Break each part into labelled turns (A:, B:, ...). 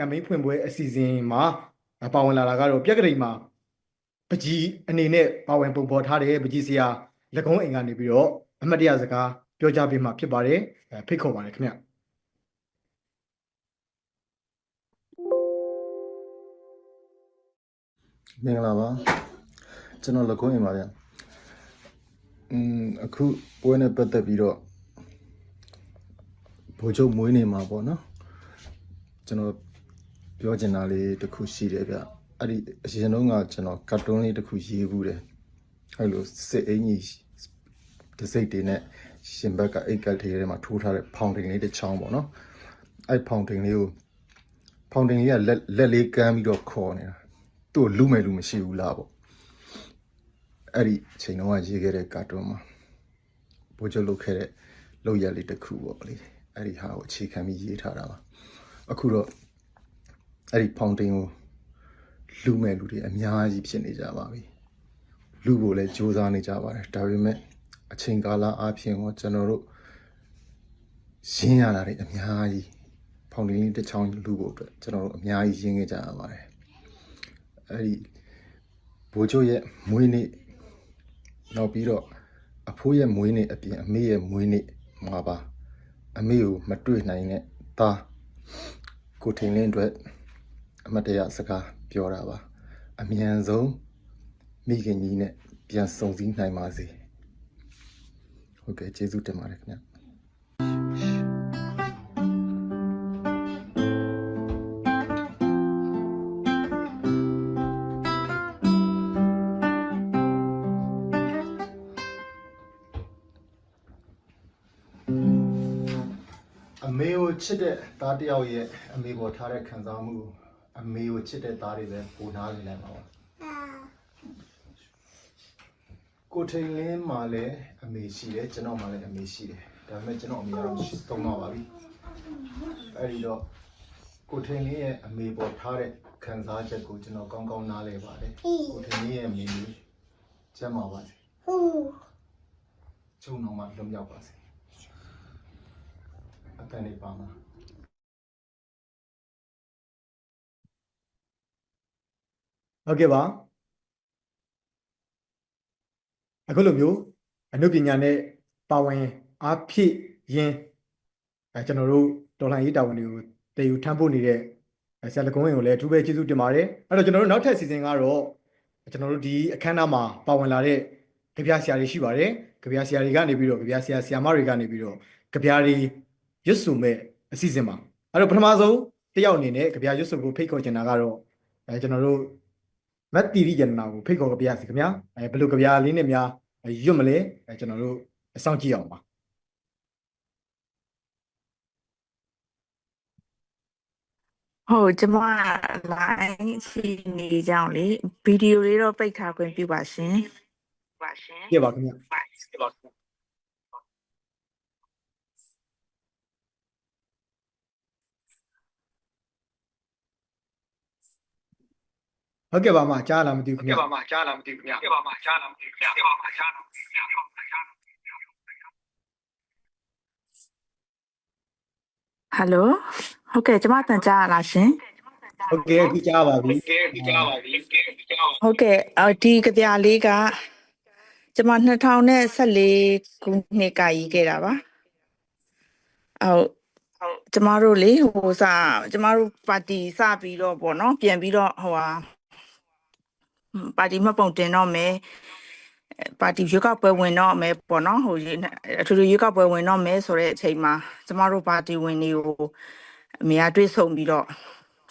A: ကမ်ပိန်းဖွင့်ပွဲအစီအစဉ်မှာပါဝင်လာတာကတော့ပြက်ကလေးမှာပကြီးအနေနဲ့ပါဝင်ပုံဖော်ထားတဲ့ပကြီးဆရာလက်ကုန်းအိမ်ကနေပြီးတော့အမတ်တရစကားပြောကြားပေးမှာဖြစ်ပါတယ်အဲဖိတ်ခေါ်ပါတယ်ခင်ဗျ
B: မင်္ဂလာပါကျွန်တော်လကုံးရင်ပါဗျอืมအခုပွဲနဲ့ပတ်သက်ပြီးတော့ဘိုလ်ချုပ်မွေးနေမှာပေါ့နော်ကျွန်တော် ပြောချင်တာလေးတစ်ခုရှိတယ်ဗျအဲ့ဒီအရင်တုန်းကကျွန်တော်ကတ်တွန်းလေးတစ်ခုရေးဘူးတယ်အဲ့လိုစစ်အင်ကြီးတစ်စိတ်တွေနဲ့ရှင်ဘက်ကအိတ်ကတ်ထဲထဲမှာထိုးထားတဲ့ဖောင်တင်လေးတစ်ချောင်းပေါ့နော်အဲ့ဖောင်တင်လေးကိုဖောင်တင်လေးကလက်လက်လေးကမ်းပြီးတော့ခေါ်နေတာသူ့ကိုလူမဲ့လူမရှိဘူးလားပေါ့အဲ့ဒီအချိန်တော့ရေးခဲ့တဲ့ကာတွန်းမှာဘိုးချုပ်လုပ်ခဲ့တဲ့လုပ်ရလေးတစ်ခုပေါ့လေအဲ့ဒီဟာကိုအခြေခံပြီးရေးထားတာပါအခုတော့ အဲ့ဒီဖောင်တင်ကိုလူမဲ့လူတွေအများကြီးဖြစ်နေကြပါပြီလူကိုလည်းစူးစမ်းနေကြပါတယ်ဒါပေမဲ့အချိန်ကာလအပြင်ကိုကျွန်တော်တို့ရှင်းရတာတွေအများကြီးဖောင်တင်လေးတစ်ချောင်းလူဖို့အတွက်ကျွန်တော်တို့အများကြီးရှင်းခဲ့ကြရပါတယ်အဲ့ဒီဘိုးချုပ်ရဲ့မွေးနေ့နောက်ပြီးတော့အဖိုးရဲ့မွေးနေ့အပြင်အမေရဲ့မွေးနေ့မှာပါအမေကိုမတွေ့နိုင်တဲ့သားကိုထင်လင်းအတွက် အမတ်တရစကားပြောတာပါအမြန်ဆုံးမိခင်ကြီးနဲ့ပြန်ဆုံစည်းနိုင်ပါစေဟုတ်ကဲ့ကျေးဇူးတင်ပါတယ်ခင်ဗျအမေကိုချစ်တဲ့သားတစ်ယောက်ရဲ့အမေပေါ်ထားတဲ့ခံစားမှုကို အမေကိုချစ်တဲ့သားတွေပဲပုံနာနေနိုင်ပါပါကိုထိန်လင်းမှာလည်းအမေရှိတယ်ကျွန်တော်မှာလည်းအမေရှိတယ်ဒါပေမဲ့ကျွန်တော်အမေကတော့ရှိသုံးပါပါပြီအဲ့ဒီတော့ကိုထိန်လင်းရဲ့အမေပေါ်ထားတဲ့ခံစားချက်ကိုကျွန်တော်ကောင်းကောင်းနားလည်ပါတယ်ကိုထိန်လင်းရဲ့အမေကြီးကျမ်းပါပါစေချုံတော်မှာလွတ်မြောက်ပါစေအတန်နေပါမှာ
A: ဟုတ်ကဲ့ပါအခုလိုမျိုးအနုပညာနဲ့ပါဝင်အားဖြည့်ရင်းအဲကျွန်တော်တို့တော်လှန်ရေးတာဝန်တွေကိုတည်ယူထမ်းဖို့နေတဲ့အဲဆရာလကုံးဝင်ကိုလည်းအထူးပဲကျေးဇူးတင်ပါတယ်အဲ့တော့ကျွန်တော်တို့နောက်ထပ်စီစဉ်ကတော့ကျွန်တော်တို့ဒီအခမ်းအနားမှာပါဝင်လာတဲ့ကြပြဆရာတွေရှိပါတယ်ကြပြဆရာတွေကနေပြီးတော့ကြပြဆရာဆရာမတွေကနေပြီးတော့ကြပြတွေရွတ်ဆိုမဲ့အစီအစဉ်ပါအဲ့တော့ပထမဆုံးတစ်ယောက်အနေနဲ့ကြပြရွတ်ဆိုဖို့ဖိတ်ခေါ်ချင်တာကတော့အဲကျွန်တော်တို့ မတ်တီရိယန္နာကိုဖိတ်ခေါ်ကြပြစီခင်ဗျာအဲဘယ်လိုကြပြလေးနဲ့များရွတ်မလဲအဲကျွန်တော်တို့အဆောင်ကြည့်အောင်ပါ
C: ဟုတ်ကျမ line ရှိနေကြအောင်လေဗီဒီယိုလေးတော့ပိတ်ထားခွင့်ပြုပါရှင်ပါရှင်
A: ပြပါခင်ဗျာ ဟုတ်ကဲ့ပါမကြားလားမသိဘူးခင်ဗျာ
D: ပြပါမှာကြားလားမသိဘူးခင်ဗျပြပါမှာကြားလားမသိဘူးခင်ဗျပြပါမှာကြားလားမသိဘူးခင်ဗျ
C: ဟယ်လိုဟုတ်ကဲ့ကျမတန်ကြားရလားရှင်
A: ဟုတ်ကဲ့အခုကြားပါပြီ
D: ကဲဒီကြားပါပြီကဲဒီကြားပါ
C: ဟုတ်ကဲ့အော်ဒီကြပြလေးကကျမ2014ခုနှစ်ကရေးခဲ့တာပါဟုတ်ဟုတ်ကျမတို့လေဟိုစကျမတို့ပါတီစပြီးတော့ပေါ့နော်ပြန်ပြီးတော့ဟိုဟာ ပါတီမှတ်ပုံတင်တော့မယ်ပါတီရွေးကောက်ပွဲဝင်တော့မယ်ပေါ့နော်ဟိုအထူးထူးရွေးကောက်ပွဲဝင်တော့မယ်ဆိုတဲ့အချိန်မှာကျမတို့ပါတီဝင်တွေကိုအမေကတွေးဆုံပြီးတော့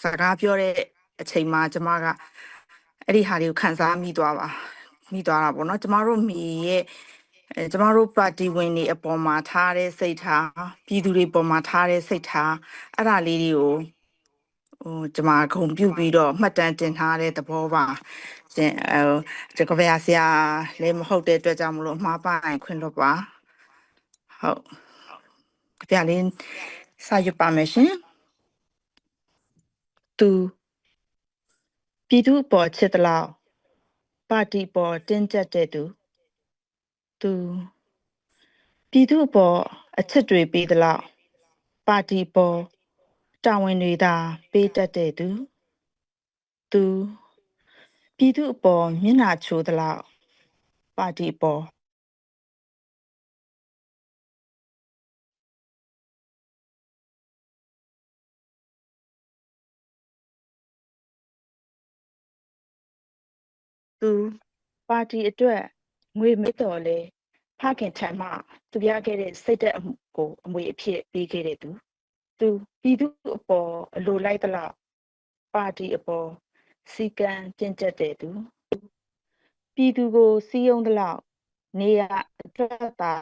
C: စကားပြောတဲ့အချိန်မှာကျမကအဲ့ဒီဟာတွေကိုခန်းစားမိသွားပါမိသွားတာပေါ့နော်ကျမတို့မိရဲ့အဲကျမတို့ပါတီဝင်တွေအပေါ်မှာထားတဲ့စိတ်ထားပြည်သူတွေပေါ်မှာထားတဲ့စိတ်ထားအဲ့ဒါလေးတွေကို ဟိုကျမဂုံပြုတ်ပြီးတော့မှတ်တမ်းတင်ထားတဲ့သဘောပါရှင်အဲဒီကဗျာဆရာလည်းမဟုတ်တဲ့အတွက်ကြောင့်မလို့အမှားပါရင်ခွင့်လွှတ်ပါဟုတ်ကြပြလေးစာရွတ်ပါမယ်ရှင်သူပြည်သူအပေါ်ချစ်တလောက်ပါတီပေါ်တင်းကျပ်တဲ့သူသူပြည်သူအပေါ်အချစ်တွေပေးတလောက်ပါတီပေါ် တာဝန်တွေသာ ပေးတတ်တဲ့သူသူပြည်သူအပေါ်မျက်နှာချိုးသလောက်ပါတီအပေါ်သူပါတီအတွက်ငွေမေးတော်လဲဖခင်ထံမှသူရခဲ့တဲ့စိတ်သက်အမှုကိုအမွေအဖြစ်ပေးခဲ့တဲ့သူ သူပြည်သူအပေါ်အလိုလိုက်သလောက်ပါတီအပေါ်စီကံကျင့်ကြက်တဲ့သူပြည်သူကိုစီယုံသလောက်နေရအတွက်သာ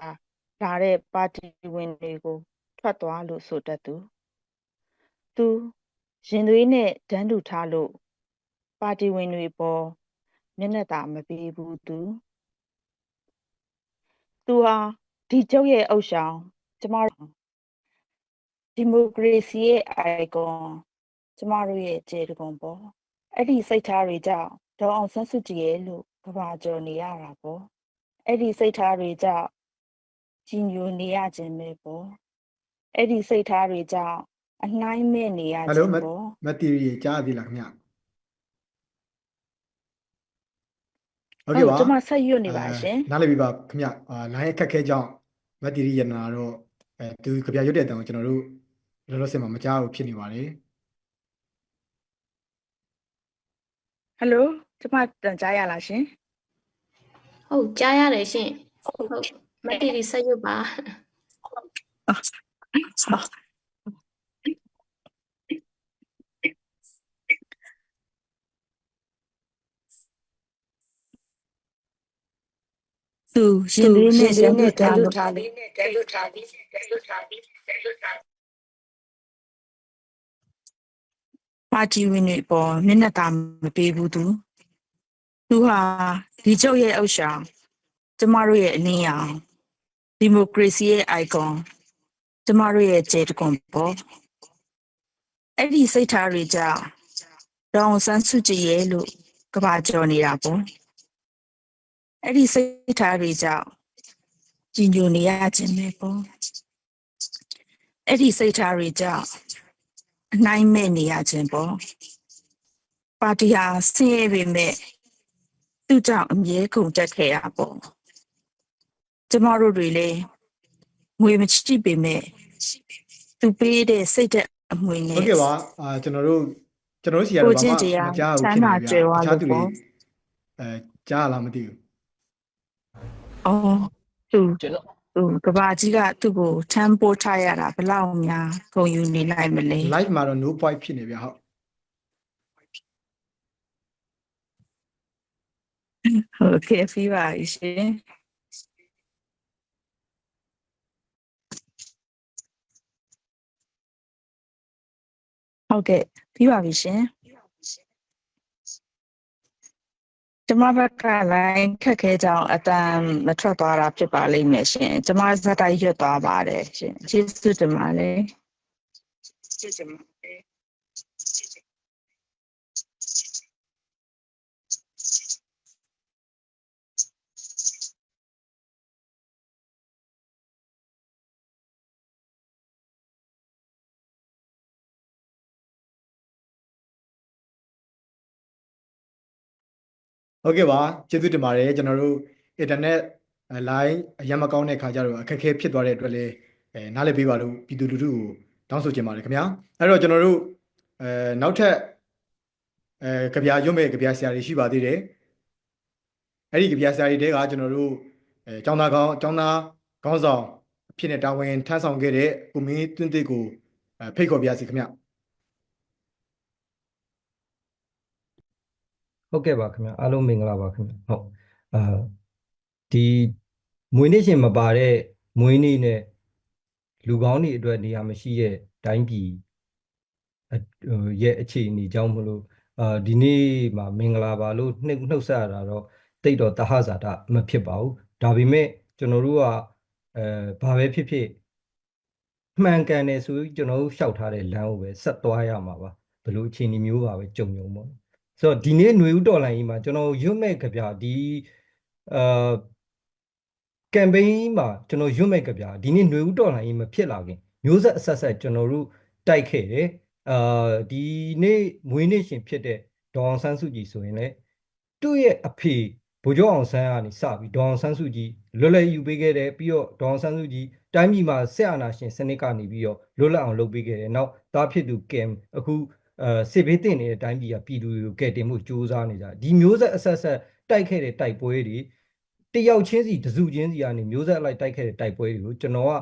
C: လာတဲ့ပါတီဝင်တွေကိုထွက်သွားလို့ဆိုတတ်သူသူရင်သွေးနဲ့ဒန်းတူထားလို့ပါတီဝင်တွေပေါ်မျက်နှာသာမပေးဘူးသူသူဟာဒီကျုပ်ရဲ့အုပ်ဆောင်ကျမတို့ ဒီမိုကရေစီရဲ့ icon ကျမတို့ရဲ့ခြေတကုံပေါ့အဲ့ဒီစိတ်ထားတွေကြောင့်ဒေါအောင်ဆန်းစုကြည်ရဲ့လို့ကဘာကျော်နေရတာပေါ့အဲ့ဒီစိတ်ထားတွေကြောင့်ကြီးညိုနေရခြင်းပဲပေါ့အဲ့ဒီစိတ်ထားတွေကြောင့်အနှိုင်းမဲ့နေရ
A: ဟယ်လို
C: ခြင်း
A: မ
C: ပေါ့
A: မတီရီကြားရသေးလားခင်ဗျဟုတ်ကဲ့ပါ
C: ကျမဆက်ရွတ်နေပါရှင်
A: အဲနားလည်ပြီပါခင်ဗျအာ line အခက်ခဲကြောင့်မတီရီရနာတော့အဲသူကြပြရွတ်တဲ့အတန်ကိုကျွန်တော်တို့ လောလောဆယ်မှာမကြားဘူးဖြစ်နေပါတယ်
C: ဟယ်လိုကျမတန်ကြားရလားရှင်
E: ဟုတ်ကြားရတယ်ရှင်ဟုတ်မတ်တီရီဆက်ရွတ်ပါ
C: သူရင်လေးနဲ့ရန်ထားလို့
D: ထားလေးနဲ့တဲလွတ်ထားပြီးတဲလွတ်ထားပြီးတဲလွတ်ထားပြီး
C: ပါတီဝင်တွေပေါ်မျက်နှာသာမပေးဘူးသူသူဟာဒီကျုပ်ရဲ့အုပ်ဆောင်ကျမတို့ရဲ့အလင်းရောင်ဒီမိုကရေစီရဲ့ icon ကျမတို့ရဲ့ခြေတကွန်ပေါ်အဲ့ဒီစိတ်ထားတွေကြောင့်ဒေါအောင်ဆန်းစုကြည်ရဲ့လို့ကဘာကျော်နေတာပေါ့အဲ့ဒီစိတ်ထားတွေကြောင့်ကြီးညိုနေရခြင်းပဲပေါ့အဲ့ဒီစိတ်ထားတွေကြောင့် အနိုင်မဲ့နေရခြင်းပေါ့ပါတီဟာဆင်းရဲပေမဲ့သူ့ကြောင့်အမြဲကုန်တက်ခဲ့ရပေါ့ကျမတို့တွေလည်းငွေမရှိပေမဲ့သူပေးတဲ့စိတ်သက်အမွေနဲ့
A: ဟုတ်ကဲ့ပါအာကျွန်တော်တို့ကျွန်တော်တို့စီကတော့
C: ကို
A: ဘာ
C: ချင်း
A: မှ
C: တရား
A: မကြားဘူး
C: ချ
A: ဖြစ်
C: မ်း
A: နေ
C: သာ
A: ပြီ
C: ကြွယ်ဝ
A: ဗျာတခြားသူ
C: လို့
A: တွေ
C: ပေါ့
A: အဲကြားရလားမသိဘူး
C: အော်သူ
B: ကျွန်တော်
C: သူကဘာကြီးကသူ့ကိုထမ်းပိုးထားရတာဘယ်လောက်များဂုံယူနေလိုက်မလဲ
A: live မှာတော့ no point ဖြစ်နေဗျာဟုတ်
C: ဟုတ်ကဲ့ပြီးပါပြီရှင်ဟုတ်ကဲ့ပြီးပါပြီရှင် ကျမဘက်ကလည်းခက်ခဲကြောင်းအတန်မထွက်သွားတာဖြစ်ပါလိမ့်မယ်ရှင်ကျမဇက်တိုက်ရွတ်သွားပါတယ်ရှင်ကျေးဇူးတင်ပါတယ်ကျေးဇူးတင်ပါ
A: ဟုတ်ကဲ့ပါကျေးဇူးတင်ပါတယ်ကျွန်တော်တို့ internet line အရင်မကောင်းတဲ့ခါကျတော့အခက်အခဲဖြစ်သွားတဲ့အတွက်လည်းအဲနားလည်ပေးပါလို့ပြည်သူလူထုကိုတောင်းဆိုချင်ပါတယ်ခင်ဗျာအဲ့တော့ကျွန်တော်တို့အဲနောက်ထပ်အဲကြပြရွတ်မဲ့ကြပြဆရာတွေရှိပါသေးတယ်အဲ့ဒီကြပြဆရာတွေတဲကကျွန်တော်တို့အဲចောင်းသားကောင်းចောင်းသားခေါင်းဆောင်အဖြစ်နဲ့တာဝန်ထမ်းဆောင်ခဲ့တဲ့ကိုမင်းတွင်းတစ်ကိုအဲဖိတ်ခေါ်ပြစီခင်ဗျာ
F: ဟုတ်ကဲ့ပါခင်ဗျအားလုံးမင်္ဂလာပါခင်ဗျဟုတ်အာဒီမွေးနေ့ရှင်မပါတဲ့မွေးနေ့နဲ့လူကောင်းတွေအတွက်နေရာမရှိတဲ့တိုင်းပြည်အဟိုရဲ့အခြေအနေကြောင့်မလို့အာဒီနေ့မှာမင်္ဂလာပါလို့နှုတ်နှုတ်ဆက်ရတာတော့တိတ်တော့တဟဇာတမဖြစ်ပါဘူးဒါပေမဲ့ကျွန်တော်တို့ကအဲဘာပဲဖြစ်ဖြစ်မှန်ကန်တယ်ဆိုပြီးကျွန်တော်တို့လျှောက်ထားတဲ့လမ်းကိုပဲဆက်သွားရမှာပါဘယ်လိုအခြေအနေမျိုးပါပဲကြုံကြုံပေါ့ ဆိုတော့ဒီနေ့ຫນွေဦးတော်လိုင်းကြီးမှာကျွန်တော်ရွတ်မဲ့ကြပြဒီအာကမ်ပိန်းမှာကျွန်တော်ရွတ်မဲ့ကြပြဒီနေ့ຫນွေဦးတော်လိုင်းကြီးမဖြစ်လာခင်မျိုးဆက်အဆက်ဆက်ကျွန်တော်တို့တိုက်ခဲ့တယ် အာဒီနေ့မွေးနေ့ရှင်ဖြစ်တဲ့ဒေါအောင်ဆန်းစုကြည်ဆိုရင်လည်းသူ့ရဲ့အဖေဗိုလ်ချုပ်အောင်ဆန်းကနေစပြီးဒေါအောင်ဆန်းစုကြည်လွတ်လပ်ယူပေးခဲ့တယ်ပြီးတော့ဒေါအောင်ဆန်းစုကြည်တိုင်းပြည်မှာဆက်အာဏာရှင်စနစ်ကနေပြီးတော့လွတ်လပ်အောင်လုပ်ပေးခဲ့တယ်နောက်သားဖြစ်သူကင်အခု အဲစစ်ဘေးတင်နေတဲ့တိုင်းပြည်ကပြည်သူတွေကိုကယ်တင်မှုစ조사နေကြဒီမျိုးဆက်အဆက်ဆက်တိုက်ခဲ့တဲ့တိုက်ပွဲတွေတယောက်ချင်းစီတစုချင်းစီကနေမျိုးဆက်အလိုက်တိုက်ခဲ့တဲ့တိုက်ပွဲတွေကိုကျွန်တော်က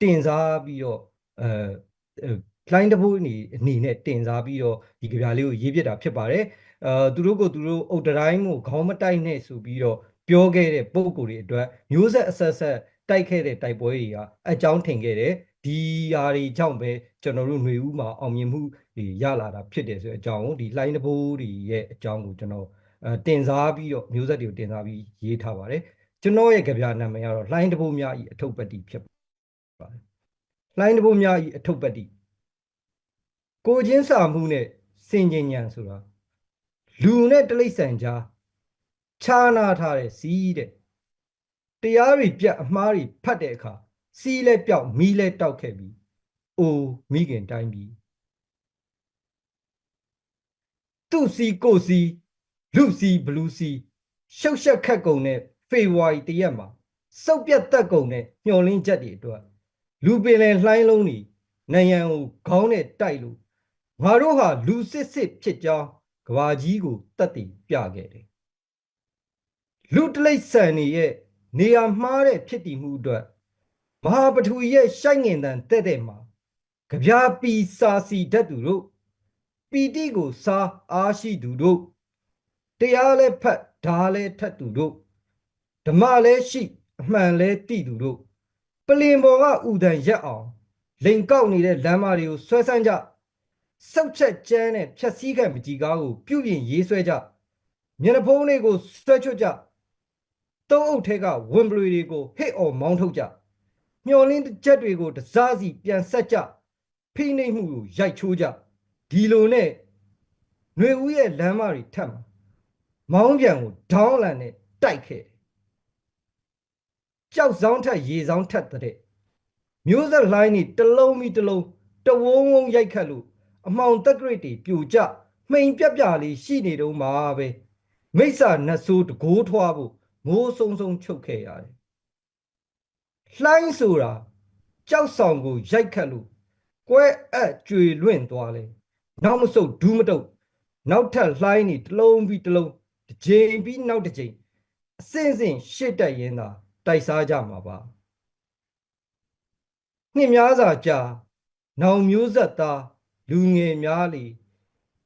F: တင်စားပြီးတော့အဲလိုင်းတဘိုးအနေအနေနဲ့တင်စားပြီးတော့ဒီကြပြလေးကိုရေးပြတာဖြစ်ပါတယ်အဲသူတို့ကိုသူတို့အုတ်တိုင်းကိုခေါင်းမတိုက်နဲ့ဆိုပြီးတော့ပြောခဲ့တဲ့ပုံကိုယ်တွေအတွက်မျိုးဆက်အဆက်ဆက်တိုက်ခဲ့တဲ့တိုက်ပွဲတွေကအကြောင်းထင်ခဲ့တယ်ဒီဟာတွေကြောင့်ပဲကျွန်တော်တို့ຫນွေဦးမှာအောင်မြင်မှုတွေ ရလာတာဖြစ်တယ်ဆိုတဲ့အကြောင်းကိုဒီလိုင်းတဘိုးတွေရဲ့အကြောင်းကိုကျွန်တော်အဲတင်စားပြီးတော့မျိုးဆက်တွေကိုတင်စားပြီးရေးထားပါတယ်ကျွန်တော်ရဲ့ကြပြနာမည်ကတော့လိုင်းတဘိုးများဤအထုပ်ပတ္တိဖြစ်ပါတယ်လိုင်းတဘိုးများဤအထုပ်ပတ္တိကိုချင်းစာမှုနဲ့စင်ကြင်ညံဆိုတာလူနဲ့တိရစ္ဆာန်ကြားခြားနာထားတဲ့စီးတဲ့တရားတွေပြတ်အမှားတွေဖတ်တဲ့အခါစီးလဲပြောက်မီးလဲတောက်ခဲ့ပြီးအိုမိခင်တိုင်းပြီ သူ့စီကိုစီလူစီဘလူးစီရှုပ်ရှက်ခက်ကုံနဲ့ဖေဝါရီတရက်မှာစုပ်ပြတ်တက်ကုံနဲ့မျောလင်းချက်တွေအတွက်လူပင်လယ်လှိုင်းလုံးတွေနိုင်ရန်ကိုခေါင်းနဲ့တိုက်လို့ငါတို့ဟာလူစစ်စစ်ဖြစ်ကြောင်းကဘာကြီးကိုတတ်တည်ပြခဲ့တယ်လူတလိษံတွေရဲ့နေရာမှားတဲ့ဖြစ်တည်မှုအတွက်မဟာပထဝီရဲ့ရှိုက်ငင်တန်တဲ့တဲ့မှာကြပြာပီစာစီတတ်သူတို့ ပီတိကိုစားအားရှိသူတို့တရားလဲဖတ်ဓာလဲထတ်သူတို့ဓမ္မလဲရှိအမှန်လဲတိသူတို့ပလင်ပေါ်ကဥဒံရက်အောင် လိန်ကောက်နေတဲ့လမ်းမတွေကိုဆွဲဆန်းကြစောက်ချက်ကျန်းနဲ့ဖြက်စည်းခံမကြီးကားကိုပြုပြင်ရေးဆွဲကြမျက်နှာဖုံးတွေကိုဆွဲချွတ်ကြသုံးအုပ်ထဲကဝင်ပလွေတွေကိုဟစ်အော်မောင်းထုတ်ကြမျောလင်းချက်တွေကိုတစားစီပြန်ဆက်ကြဖိနှိပ်မှုကိုရိုက်ချိုးကြ ဒီလိုနဲ့ຫນွေဦးရဲ့လမ်းမတွေထပ်မှာမောင်းပြန်ကိုဒေါင်းလန်နဲ့တိုက်ခဲ့တယ်ကြောက်ဆောင်ထက်ရေဆောင်ထက်တဲ့မျိုးဆက်လိုင်းนี่တလုံးမီတလုံးတဝုံဝုံရိုက်ခတ်လို့အမှောင်တက်ကရစ်တွေပြိုကျမှိန်ပြက်ပြလေးရှိနေတော့မှာပဲမိစ္ဆာနတ်ဆိုးတကိုးထွားဖို့မိုးဆုံဆုံချုပ်ခဲ့ရတယ်လှိုင်းဆိုတာကြောက်ဆောင်ကိုရိုက်ခတ်လို့ကွဲအပ်ကြွေလွင့်သွားလဲ နောက်မဆုတ်ဒူးမတုတ်နောက်ထပ်လှိုင်းนี่တလုံးပြီးတလုံးတစ်ချိန်ပြီးနောက်တစ်ချိန်အစင်စင်ရှစ်တက်ရင်သာတိုက်စားကြမှာပါနှစ်များစွာကြာနောင်မျိုးဆက်သားလူငယ်များလေ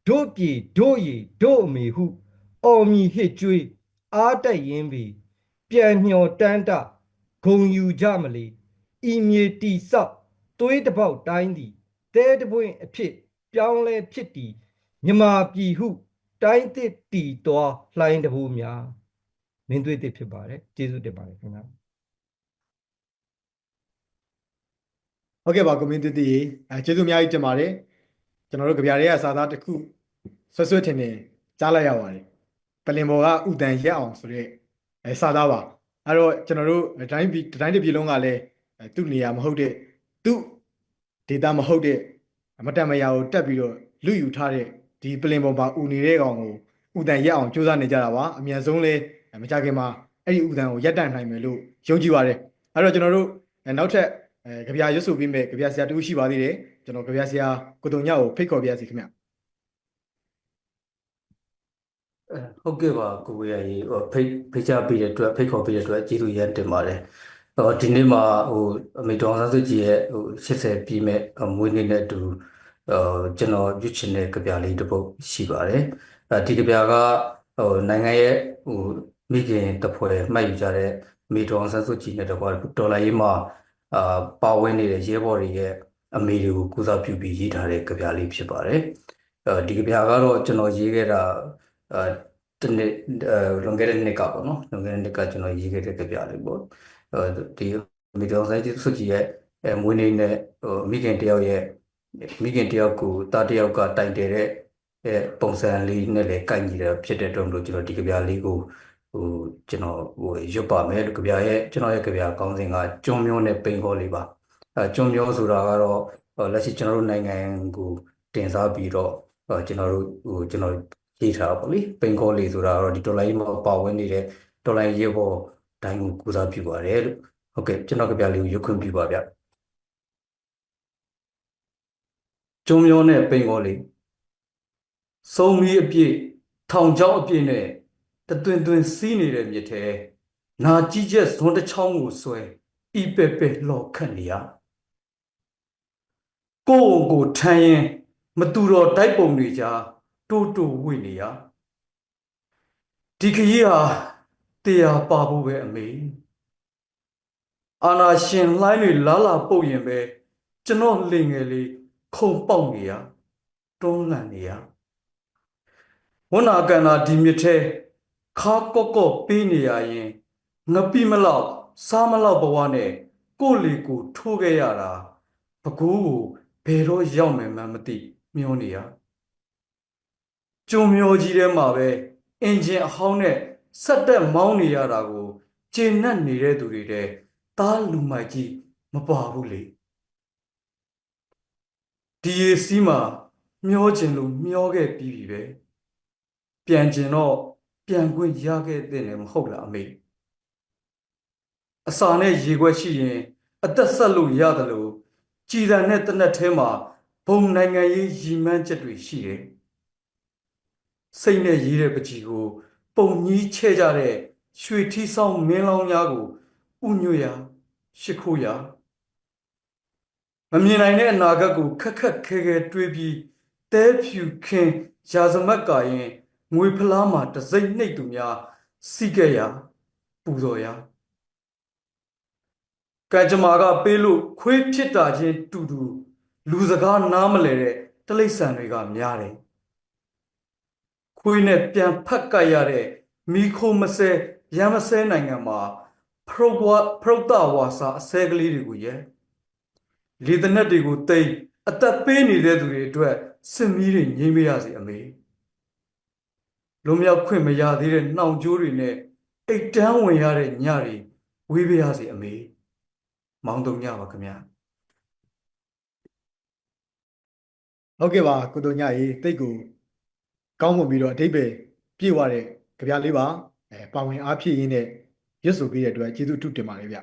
F: တို့ပြေတို့ရီတို့အမေဟုအော်မြည်ဟစ်ကြွေးအားတက်ရင်းပြီပြန်မျောတန်းတဂုံယူကြမလေဤမြေတီဆောက်သွေးတစ်ပေါက်တိုင်းသည်တဲတပွင့်အဖြစ် ပြောင်းလဲဖြစ်တည်မြမာပြည်ဟု တိုင်းတစ်တီတော်လှိုင်းတဘိုးများမင်းသွေးတစ်ဖြစ်ပါတယ်ကျေးဇူးတင်ပါတယ်ခင်ဗျာ
A: ဟုတ်ကဲ့ပါကွန်မြူနတီအဲကျေးဇူးအများကြီးတင်ပါတယ်ကျွန်တော်တို့ကြပြရဲကစာသားတစ်ခုဆွဆွထင်ထင်ကြားလိုက်ရပါတယ်ပလင်ဘော်ကဥတန်ရက်အောင်ဆိုတဲ့အဲစာသားပါအဲ့တော့ကျွန်တော်တို့တိုင်းပြည်တိုင်းတစ်ပြည်လုံးကလည်းအဲသူ့နေရာမဟုတ်တဲ့သူ့ဒေတာမဟုတ်တဲ့အ မတန်မယာကိုတက်ပြီးတော့လူယူထားတဲ့ဒီပလင်ဘော်မှာဥနေတဲ့ကောင်ကိုဥတန်ရက်အောင်စူးစမ်းနေကြတာပါအမြန်ဆုံးလဲမကြခင်မှာအဲ့ဒီဥတန်ကိုရက်တန့်နိုင်မယ်လို့ယုံကြည်ပါတယ်အဲ့တော့ကျွန်တော်တို့အဲနောက်ထပ်အဲကြပြရွတ်ဆိုပြီးမဲ့ကြပြဆရာတူရှိပါသေးတယ်ကျွန်တော်ကြပြဆရာကိုတုံညကိုဖိတ်ခေါ်ပြရစီခင်ဗျ
G: အဲဟုတ်ကဲ့ပါကိုဝေရကြီးဟိုဖိတ်ဖိတ်ချပေးတဲ့အတွက်ဖိတ်ခေါ်ပေးတဲ့အတွက်ကျေးဇူးရမ်းတင်ပါတယ် ဟိုဒီနေ့မှာဟိုအမေတော်ဆန်းစုကြည်ရဲ့ဟို80ပြည့်မဲ့မွေးနေ့နဲ့အတူဟိုကျွန်တော်ရွတ်ချင်တဲ့ကြပြလေးတစ်ပုဒ်ရှိပါတယ်အဲဒီကြပြကဟိုနိုင်ငံရဲ့ဟိုမိခင်တပွဲမှတ်ယူကြတဲ့အမေတော်ဆန်းစုကြည်နဲ့တကွာဒေါ်လာရေးမှာအာပါဝင်နေတဲ့ရဲဘော်တွေရဲ့အမေတွေကိုကုစားပြုပြီးရေးထားတဲ့ကြပြလေးဖြစ်ပါတယ်အဲဒီကြပြကတော့ကျွန်တော်ရေးခဲ့တာအာတနေ့အဲလွန်ခဲ့တဲ့နှစ်ကပေါ့နော်လွန်ခဲ့တဲ့နှစ်ကကျွန်တော်ရေးခဲ့တဲ့ကြပြလေးပေါ့အဲ ဒီမီဒီယာဆိုင်တီစုကြည်ရဲ့အဲမွေးနေ့နဲ့ဟိုမိခင်တယောက်ရဲ့မိခင်တယောက်ကိုတားတယောက်ကတိုင်တယ်တဲ့အဲပုံစံလေးနဲ့လည်းကိုက်ညီတယ်ဖြစ်တဲ့အတွက်မလို့ကျွန်တော်ဒီကြပြလေးကိုဟိုကျွန်တော်ဟိုရွတ်ပါမယ်ကြပြရဲ့ကျွန်တော်ရဲ့ကြပြကောင်းစဉ်ကကျွန်းမျိုးနဲ့ပိန်ခေါ်လေးပါအဲကျွန်းမျိုးဆိုတာကတော့လက်ရှိကျွန်တော်တို့နိုင်ငံကိုတင်စားပြီးတော့ဟိုကျွန်တော်တို့ဟိုကျွန်တော်ရေးထားတာပေါ့လေပိန်ကောလေးဆိုတာကတော့ဒီဒေါ်လာကြီးမှာပါဝင်နေတဲ့ဒေါ်လာရေဘော တိုင်းကိုကူစားပြုပါတယ်လို့ဟုတ်ကဲ့ကျွန်တော်ကြပြလေးကိုရွတ်ခွင့်ပြုပါဗျကျုံမျောနဲ့ပိန်ကောလေးစုံမီအပြည့်ထောင်ချောင်းအပြည့်နဲ့တသွင်သွင်စီးနေတဲ့မြစ်ထဲနာကြီးချက်ဇွန်တစ်ချောင်းကိုဆွဲဤပဲ့ပဲ့လှော်ခတ်နေရကိုယ့်ကိုယ်ထမ်းရင်မတူတော့တိုက်ပုံတွေကြားတိုးတိုးဝိနေရဒီခရီးဟာ တရားပါဖို့ပဲအမေအာနာရှင်လှိုင်းတွေလာလာပုတ်ရင်ပဲကျွန်တော်လင်ငယ်လေးခုံပေါက်နေရတွန်းလှန်နေရဝနာကန်နာဒီမြစ်ထဲခါကော့ကော့ပေးနေရရင်ငပိမလောက်စားမလောက်ဘဝနဲ့ကိုယ့်လေကိုယ်ထိုးခဲ့ရတာဘကူးကိုဘယ်တော့ရောက်မယ်မှန်းမသိမျောနေရကျုံမျောကြီးထဲမှာပဲအင်ဂျင်အဟောင်းနဲ့ ဆက်တက်မောင်းနေရတာကိုကျေနပ်နေတဲ့သူတွေတဲ့သားလူမိုက်ကြီးမပါဘူးလေဒီရေစီးမှာမျောကျင်လို့မျောခဲ့ပြီးပြီပဲပြန်ကျင်တော့ပြန်ခွင့်ရခဲ့တဲ့လည်းမဟုတ်လားအမေအစာနဲ့ရေခွက်ရှိရင် အသက်ဆက်လို့ရတယ်လို့ကြည်တန်တဲ့တနက်ထဲမှာဘုံနိုင်ငံရေးရည်မှန်းချက်တွေရှိတယ်စိတ်နဲ့ရေးတဲ့ပကြီးကို ပုံကြီးချဲ့ကြတဲ့ရွှေထီးဆောင်မင်းလောင်းများကိုဥညွတ်ရာရှ िख ိုးရာမမြင်နိုင်တဲ့အနာဂတ်ကိုခက်ခက်ခဲခဲတွေးပြီးတဲဖြူခင်းရာဇမတ်ကာရင်ငွေဖလားမှာတစိမ့်နှိပ်သူများစီးခဲ့ရာပူဇော်ရာကံကြမ္မာကပေးလို့ခွေးဖြစ်တာချင်းတူတူလူစကားနားမလဲတဲ့တိလိษံတွေကများတယ် ခွေးနဲ့ပြန်ဖက်ကတ်ရတဲ့မိခိုမစဲရမ်းမစဲနိုင်ငံမှာဖရုတ်ဝါဖရုတ်တဝါစာအစဲကလေးတွေကိုရဲလေတနက်တွေကိုတိတ်အသက်ပေးနေတဲ့သူတွေအတွက်စင်မီးတွေငြိမ်းမရစေအမေလွန်မြောက်ခွင့်မရသေးတဲ့နှောင်ကြိုးတွေနဲ့အိတ်တန်းဝင်ရတဲ့ညတွေဝေးပါရစေအမေမောင်းတုံညပါခင်ဗျာ
A: ဟုတ်ကဲ့ပါကိုတို့ညရေတိတ်ကို ကောင်းမွန်ပြီးတော့အတိတ်ပဲပြည့်ဝတဲ့ကြပြလေးပါအဲပါဝင်အားဖြည့်ရင်းနဲ့ရွတ်ဆိုပေးတဲ့အတွက်ကျေးဇူးအထူးတင်ပါတယ်ဗျ